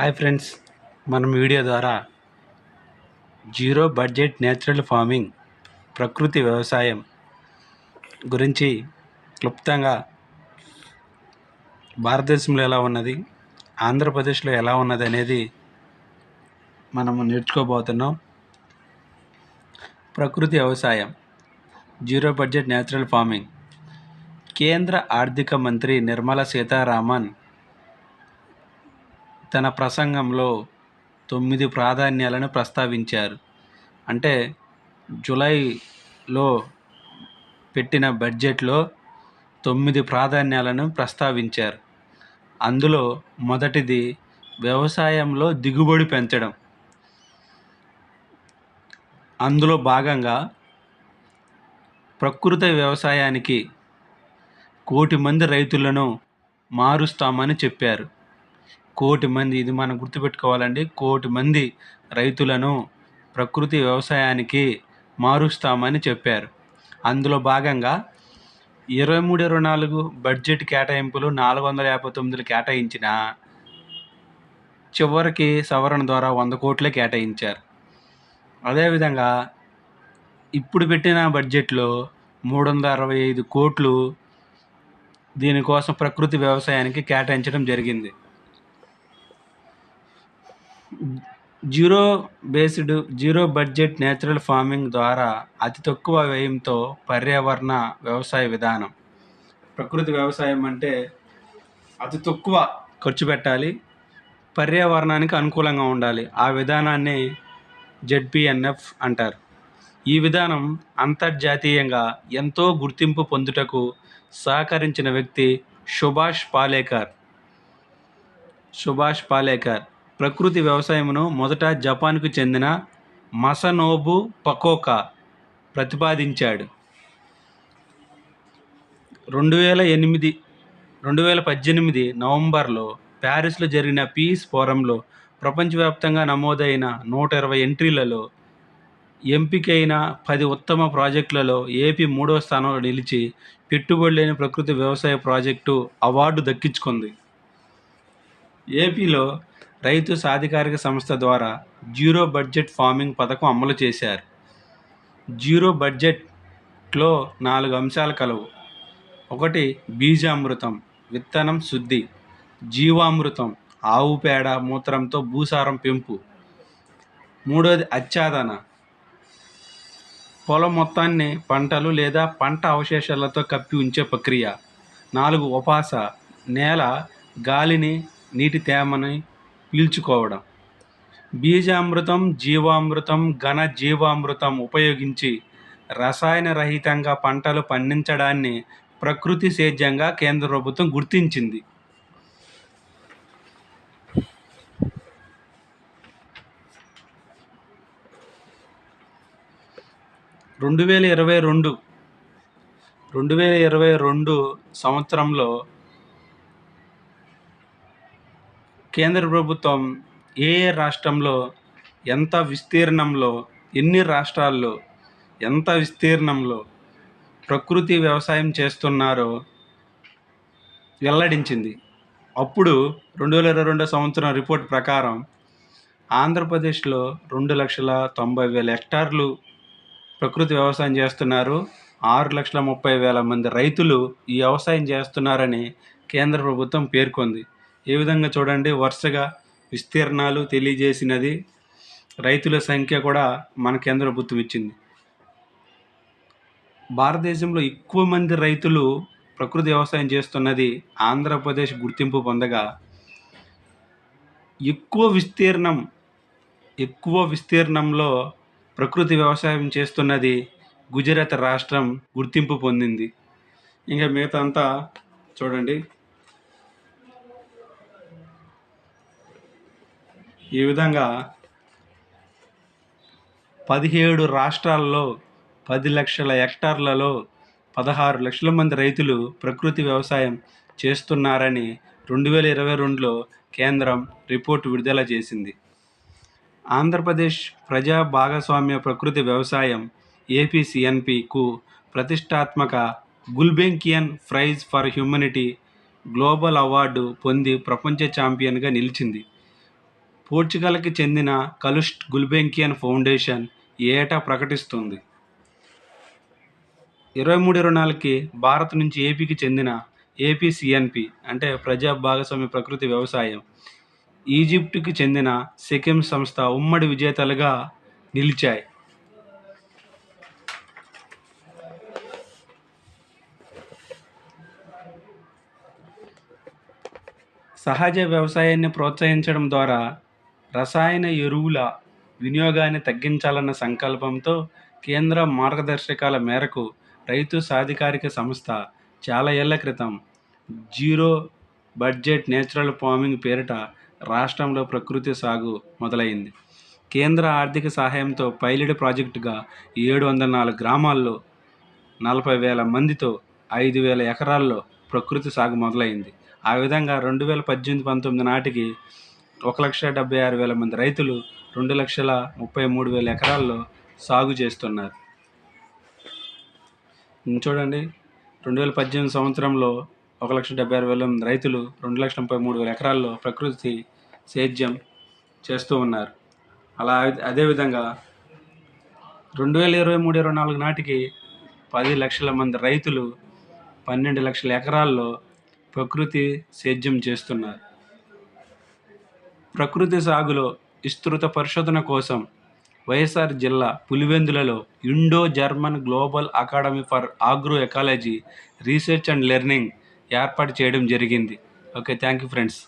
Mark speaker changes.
Speaker 1: Hi friends మనం video ద్వారా zero budget natural farming ప్రకృతి వ్యవసాయం గురించి క్లుప్తంగా భారతదేశంలో ఎలా ఉన్నది ఆంధ్రప్రదేశ్లో ఎలా ఉన్నది అనేది మనము నేర్చుకోబోతున్నాం. ప్రకృతి వ్యవసాయం జీరో బడ్జెట్ నేచురల్ ఫార్మింగ్. కేంద్ర ఆర్థిక మంత్రి నిర్మలా సీతారామన్ తన ప్రసంగంలో తొమ్మిది ప్రాధాన్యాలను ప్రస్తావించారు. అంటే జూలైలో పెట్టిన బడ్జెట్లో తొమ్మిది ప్రాధాన్యాలను ప్రస్తావించారు. అందులో మొదటిది వ్యవసాయంలో దిగుబడి పెంచడం. అందులో భాగంగా ప్రకృతి వ్యవసాయానికి కోటి మంది రైతులను మారుస్తామని చెప్పారు. కోటి మంది ఇది మనం గుర్తుపెట్టుకోవాలండి. కోటి మంది రైతులను ప్రకృతి వ్యవసాయానికి మారుస్తామని చెప్పారు. అందులో భాగంగా ఇరవై మూడు ఇరవై నాలుగు బడ్జెట్ కేటాయింపులు నాలుగు వందల యాభై తొమ్మిదిలు కేటాయించిన చివరికి సవరణ ద్వారా వంద కోట్లే కేటాయించారు. అదేవిధంగా ఇప్పుడు పెట్టిన బడ్జెట్లో మూడు వందల అరవై ఐదు కోట్లు దీనికోసం ప్రకృతి వ్యవసాయానికి కేటాయించడం జరిగింది. Zero based zero budget natural farming ద్వారా అతి తక్కువ వ్యయంతో పర్యావరణ వ్యవసాయ విధానం. ప్రకృతి వ్యవసాయం అంటే అతి తక్కువ ఖర్చు పెట్టాలి పర్యావరణానికి అనుకూలంగా ఉండాలి. ఆ విధానాన్ని జెడ్పిఎన్ఎఫ్ అంటారు. ఈ విధానం అంతర్జాతీయంగా ఎంతో గుర్తింపు పొందుటకు సహకరించిన వ్యక్తి సుభాష్ పాలేకర్. సుభాష్ పాలేకర్. ప్రకృతి వ్యవసాయమును మొదట జపాన్కు చెందిన మసనోబు పకోకా ప్రతిపాదించాడు. రెండు వేల ఎనిమిది రెండు వేల పద్దెనిమిది నవంబర్లో ప్యారిస్లో జరిగిన పీస్ ఫోరంలో ప్రపంచవ్యాప్తంగా నమోదైన నూట ఇరవై ఎంట్రీలలో ఎంపికైన పది ఉత్తమ ప్రాజెక్టులలో ఏపీ మూడవ స్థానంలో నిలిచి పెట్టుబడి లేని ప్రకృతి వ్యవసాయ ప్రాజెక్టు అవార్డు దక్కించుకుంది. ఏపీలో రైతు సాధికారిక సంస్థ ద్వారా జీరో బడ్జెట్ ఫార్మింగ్ పథకం అమలు చేశారు. జీరో బడ్జెట్లో నాలుగు అంశాలు కలవు. ఒకటి బీజామృతం విత్తనం శుద్ధి జీవామృతం ఆవు పేడ మూత్రంతో భూసారం పెంపు. మూడోది అచ్చాదన. పొలం మొత్తాన్ని పంటలు లేదా పంట అవశేషాలతో కప్పి ఉంచే ప్రక్రియ. నాలుగు ఉపాస. నేల గాలిని నీటి తేమని పీల్చుకోవడం. బీజామృతం జీవామృతం ఘన జీవామృతం ఉపయోగించి రసాయన రహితంగా పంటలు పండించడాన్ని ప్రకృతి సేద్యంగా కేంద్ర ప్రభుత్వం గుర్తించింది. రెండు వేల ఇరవై రెండు రెండు వేల ఇరవై రెండు సంవత్సరంలో కేంద్ర ప్రభుత్వం ఏ ఏ రాష్ట్రంలో ఎంత విస్తీర్ణంలో ఎన్ని రాష్ట్రాల్లో ఎంత విస్తీర్ణంలో ప్రకృతి వ్యవసాయం చేస్తున్నారో వెల్లడించింది. అప్పుడు రెండు వేల ఇరవై రెండో సంవత్సరం రిపోర్ట్ ప్రకారం ఆంధ్రప్రదేశ్లో రెండు లక్షల తొంభై వేల హెక్టార్లు ప్రకృతి వ్యవసాయం చేస్తున్నారు. ఆరు లక్షల ముప్పై వేల మంది రైతులు ఈ వ్యవసాయం చేస్తున్నారని కేంద్ర ప్రభుత్వం పేర్కొంది. ఏ విధంగా చూడండి వరుసగా విస్తీర్ణాలు తెలియజేసినది. రైతుల సంఖ్య కూడా మన కేంద్ర ప్రభుత్వం ఇచ్చింది భారతదేశంలో ఎక్కువ మంది రైతులు ప్రకృతి వ్యవసాయం చేస్తున్నది ఆంధ్రప్రదేశ్ గుర్తింపు పొందగా ఎక్కువ విస్తీర్ణం ఎక్కువ విస్తీర్ణంలో ప్రకృతి వ్యవసాయం చేస్తున్నది గుజరాత్ రాష్ట్రం గుర్తింపు పొందింది. ఇంకా మిగతా అంతా చూడండి. ఈ విధంగా పదిహేడు రాష్ట్రాల్లో పది లక్షల హెక్టార్లలో పదహారు లక్షల మంది రైతులు ప్రకృతి వ్యవసాయం చేస్తున్నారని రెండు వేల ఇరవై రెండులో కేంద్రం రిపోర్టు విడుదల చేసింది. ఆంధ్రప్రదేశ్ ప్రజా భాగస్వామ్య ప్రకృతి వ్యవసాయం ఏపీసీఎన్పికు ప్రతిష్టాత్మక Gulbenkian prize for humanity global award పొంది ప్రపంచ ఛాంపియన్గా నిలిచింది. పోర్చుగల్కి చెందిన కలుస్ట్ గుల్బెంకియన్ ఫౌండేషన్ ఏటా ప్రకటిస్తుంది. ఇరవై మూడు ఇరవై నాలుగుకి భారత్ నుంచి ఏపీకి చెందిన ఏపీసీఎన్పి అంటే ప్రజా భాగస్వామ్య ప్రకృతి వ్యవసాయం ఈజిప్టుకి చెందిన సెకెమ్ సంస్థ ఉమ్మడి విజేతలుగా నిలిచాయి. సహజ వ్యవసాయాన్ని ప్రోత్సహించడం ద్వారా రసాయన ఎరువుల వినియోగాన్ని తగ్గించాలన్న సంకల్పంతో కేంద్ర మార్గదర్శకాల మేరకు రైతు సాధికారిక సంస్థ చాలా ఏళ్ళ క్రితం జీరో బడ్జెట్ నేచురల్ ఫార్మింగ్ పేరిట రాష్ట్రంలో ప్రకృతి సాగు మొదలైంది. కేంద్ర ఆర్థిక సహాయంతో పైలట్ ప్రాజెక్టుగా ఏడు వందల నాలుగు గ్రామాల్లో నలభై వేల మందితో ఐదు వేల ఎకరాల్లో ప్రకృతి సాగు మొదలైంది. ఆ విధంగా రెండు వేల పద్దెనిమిది పంతొమ్మిది నాటికి ఒక లక్ష డెబ్బై ఆరు వేల మంది రైతులు రెండు లక్షల ముప్పై మూడు వేల ఎకరాల్లో సాగు చేస్తున్నారు. చూడండి రెండు వేల పద్దెనిమిది సంవత్సరంలో ఒక లక్ష డెబ్బై ఆరు వేల మంది రైతులు రెండు లక్షల ముప్పై మూడు వేల ఎకరాల్లో ప్రకృతి సేద్యం చేస్తూ ఉన్నారు. అలా అదేవిధంగా రెండు వేల ఇరవై మూడు ఇరవై నాలుగు నాటికి పది లక్షల మంది రైతులు పన్నెండు లక్షల ఎకరాల్లో ప్రకృతి సేద్యం చేస్తున్నారు. ప్రకృతి సాగులో విస్తృత పరిశోధన కోసం వైఎస్ఆర్ జిల్లా పులివెందులలో Indo German global academy for agro ecology research and learning ఏర్పాటు చేయడం జరిగింది. Okay thank you friends.